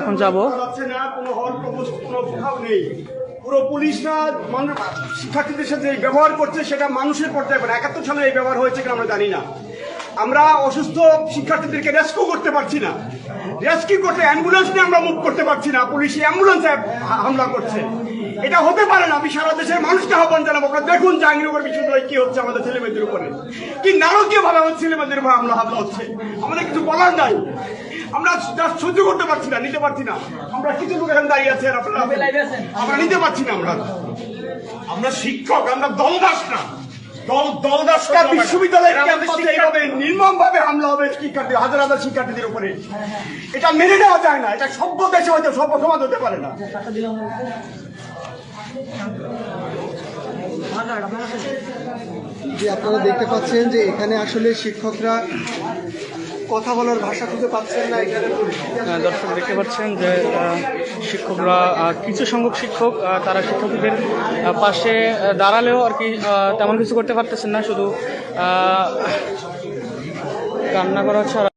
এখন যাব। কোনো কোনো কোথাও নেই। পুরো পুলিশরা শিক্ষার্থীদের সাথে ব্যবহার করছে, সেটা মানুষের পর্যায়ে একাত্তর সালে এই ব্যবহার হয়েছে কিনা আমরা জানি না। আমরা অসুস্থ শিক্ষার্থীদেরকে রেস্কিউ করতে পারছি না। রেস্কিউ করতে অ্যাম্বুলেন্স নিয়ে আমরা মুভ করতে পারছি না। পুলিশ অ্যাম্বুলেন্সে হামলা করছে। এটা হতে পারে না। আমি সারা দেশের মানুষকে আহ্বান জানাব আপনারা দেখুন জাহাঙ্গীরনগর বিশ্ববিদ্যালয়ে কি হচ্ছে আমাদের ছেলেমেয়েদের উপরে। কি নারকীয় ভাবে আমাদের ছেলেমেয়েদের উপর হামলা হামলা হচ্ছে। আমাদের কিছু বলার নাই। আমরা যা সহ্য করতে পারছি না নিতে পারছি না। আমরা কিছু লোক এখানে দাঁড়িয়ে আছি আপনারা আমরা নিতে পারছি না আমরা। আমরা শিক্ষক আমরা দলদাস না। দল দলদাস একটা বিশ্ববিদ্যালয়ের ক্যাম্পাসে শিক্ষা- এইভাবে নির্মম ভাবে হামলা হবে শিক্ষার্থী হাজার হাজার শিক্ষার্থীদের উপরে। এটা মেনে নেওয়া যায় না। এটা সভ্য দেশে হয়তো সভ্য সমাজ হতে পারে না। যে আপনারা দেখতে পাচ্ছেন যে এখানে আসলে শিক্ষকরা কথা বলার ভাষা খুঁজে পাচ্ছেন না এখানে? দর্শক দেখতে পাচ্ছেন যে শিক্ষকরা কিছু সংখ্যক শিক্ষক তারা শিক্ষকদের পাশে দাঁড়ালেও আর কি তেমন কিছু করতে পারতেছেন না, শুধু কান্না করা ছাড়া